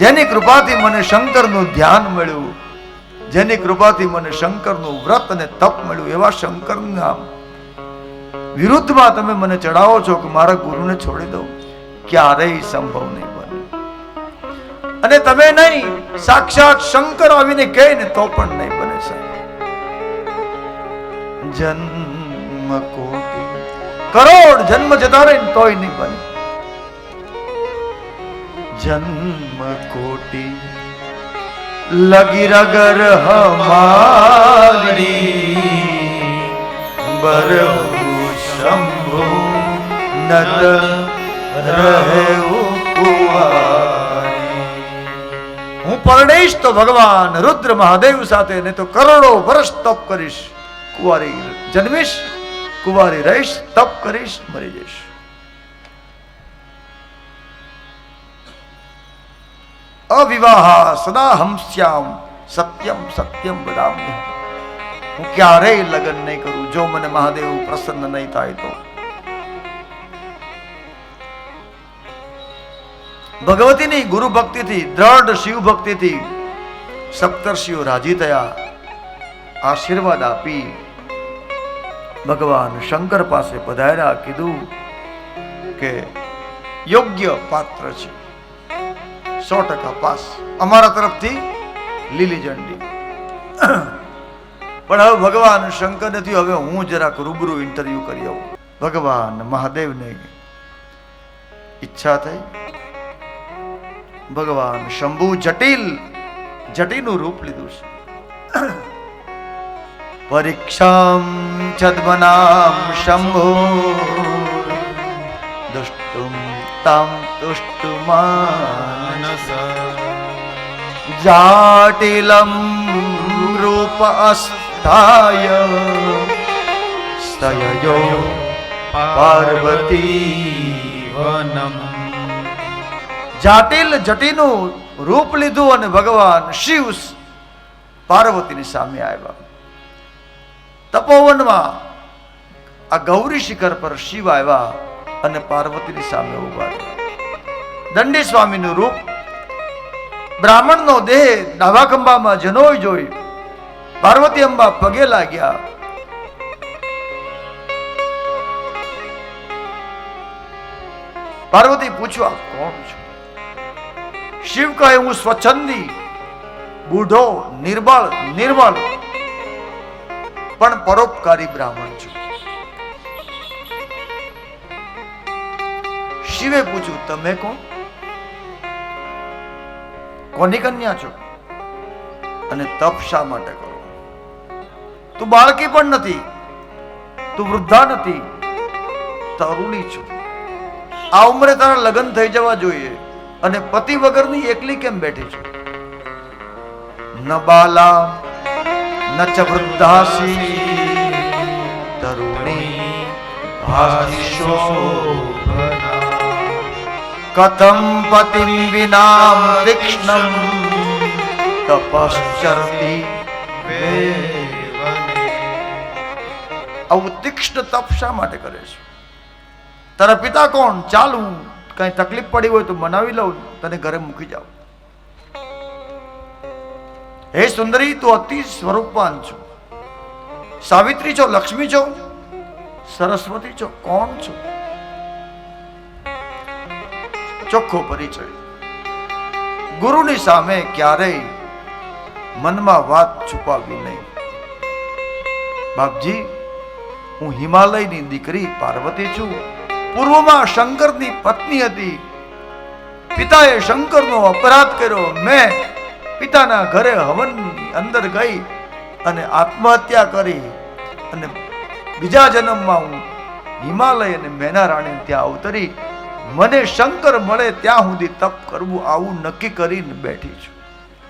જેની કૃપાથી મને શંકરનું ધ્યાન મળ્યું, જેની કૃપાથી મને શંકરનું વ્રત અને તપ મળ્યું, એવા શંકરનું વિરુદ્ધમાં તમે મને ચડાવો છો કે મારા ગુરુને છોડી દો ક્યારેય સંભવ નહીં બને. અને તમે નહીં, સાક્ષાત શંકર આવીને કહે ને તો પણ નહીં બને જન્મ કોટી. કરોડ જન્મ જતા રહે તોય નહીં બને. જન્મ કોટી લગી રગર હમારી બરહુ શંભુ નત રહે હું પરણીશ તો ભગવાન રુદ્ર મહાદેવ સાથે ને તો કરોડો વર્ષ તપ કરીશ. કુંવારી જન્મીશ કુંવારી રહીશ તપ કરીશ મરી જઈશ. અવિવાહ સદા હંસ્યામ સત્યમ સત્યમ વદામ્ય હું ક્યારેય લગ્ન નહીં કરું જો મને મહાદેવ પ્રસન્ન નહીં થાય તો ભગવતીની ગુરુ ભક્તિથી દ્રઢ શિવ ભક્તિથી સપ્તર્ષિઓ રાજી થયા આશીર્વાદ આપી ભગવાન શંકર પાસે પધાર્યા કીધું કે યોગ્ય પાત્ર છે સો ટકા પાસ. અમારા તરફથી લીલી ઝંડી. પણ હવે ભગવાન શંકર નથી, હવે હું જરાક રૂબરૂ ઇન્ટરવ્યુ કરી આવું. ભગવાન મહાદેવને ઈચ્છા થઈ. ભગવાન શંભુ જટિલ જટીનું રૂપ લીધું છે. પરીક્ષામ છદ્મનામ શંભુ દુષ્ટુમ તામ તુષ્ટુમાન જાટિલમ રૂપ અસ્થાય સ્તયો પાર્વતી વનમ જાટિલ જટીનું રૂપ લીધું અને ભગવાન શિવ પાર્વતીની સામે આવ્યા તપોવનમાં આ ગૌરી શિખર પર શિવ આવ્યા અને પાર્વતીની સામે ઊભા રહ્યા દંડી સ્વામીનું રૂપ. બ્રાહ્મણનો દેહ ડાબા ખંભામાં જનોઈ જોઈ પાર્વતી અંબા પગે લાગ્યા. પાર્વતી પૂછવા કોણ છો? શિવ કહે, હું સ્વચ્છંદી, બુઢો, નિર્બળ, નિર્મળ, પણ પરોપકારી બ્રાહ્મણ છું. શિવે પૂછ્યું, તમે કોણ? કોની કન્યા છો? અને તપ શા માટે કરો? તું બાળકી પણ નથી, તું વૃદ્ધા નથી, તરુણી છું. આ ઉંમરે તારા લગ્ન થઈ જવા જોઈએ અને પતિ વગરની એકલી કેમ બેઠી છે? ન બાલા, ન ચ વૃદ્ધાસી, તરુણી ભાષિશો કથમ પતિમ વિના તીક્ષ્ણમ તપશ્ચરતી આવું તીક્ષ્ણ તપ શા માટે કરે છે? તારા પિતા કોણ? ચાલ, કઈ તકલીફ પડી હોય તો મનાવી લઉં, તને ઘરે મૂકી જાઉં. હે સુંદરી, તું અતિ સ્વરૂપવાન છો. સાવિત્રી છો, લક્ષ્મી છો, સરસ્વતી છો, કોણ છો? ચોખ્ખો પરિચય. ગુરુની સામે ક્યારેય મનમાં વાત છુપાવી નહીં. બાપજી, હું હિમાલયની દીકરી પાર્વતી છું. પૂર્વમાં શંકરની પત્ની હતી. પિતાએ શંકરનો અપરાધ કર્યો. મેં પિતાના ઘરે હવનની અંદર ગઈ અને આત્મહત્યા કરી. અને બીજા જન્મમાં હું હિમાલય અને મેના રાણી ત્યાં અવતરી. મને શંકર મળે ત્યાં સુધી તપ કરવું આવું નક્કી કરીને બેઠી છું.